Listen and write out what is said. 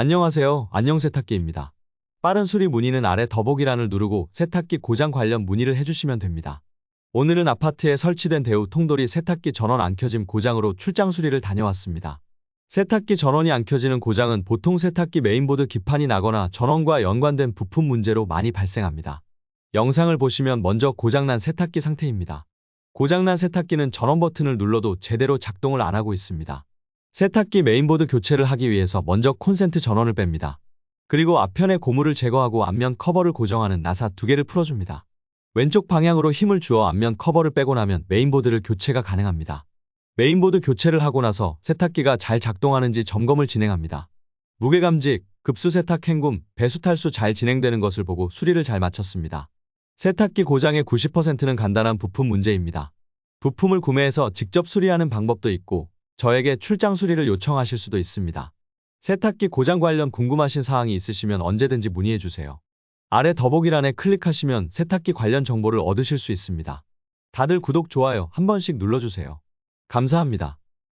안녕하세요. 안녕 세탁기입니다. 빠른 수리 문의는 아래 더보기란을 누르고 세탁기 고장 관련 문의를 해주시면 됩니다. 오늘은 아파트에 설치된 대우 통돌이 세탁기 전원 안 켜짐 고장으로 출장 수리를 다녀왔습니다. 세탁기 전원이 안 켜지는 고장은 보통 세탁기 메인보드 기판이 나거나 전원과 연관된 부품 문제로 많이 발생합니다. 영상을 보시면 먼저 고장난 세탁기 상태입니다. 고장난 세탁기는 전원 버튼을 눌러도 제대로 작동을 안 하고 있습니다. 세탁기 메인보드 교체를 하기 위해서 먼저 콘센트 전원을 뺍니다. 그리고 앞편의 고무를 제거하고 앞면 커버를 고정하는 나사 두 개를 풀어줍니다. 왼쪽 방향으로 힘을 주어 앞면 커버를 빼고 나면 메인보드를 교체가 가능합니다. 메인보드 교체를 하고 나서 세탁기가 잘 작동하는지 점검을 진행합니다. 무게감직, 급수 세탁 헹굼, 배수 탈수 잘 진행되는 것을 보고 수리를 잘 마쳤습니다. 세탁기 고장의 90%는 간단한 부품 문제입니다. 부품을 구매해서 직접 수리하는 방법도 있고 저에게 출장 수리를 요청하실 수도 있습니다. 세탁기 고장 관련 궁금하신 사항이 있으시면 언제든지 문의해 주세요. 아래 더보기란에 클릭하시면 세탁기 관련 정보를 얻으실 수 있습니다. 다들 구독, 좋아요 한 번씩 눌러주세요. 감사합니다.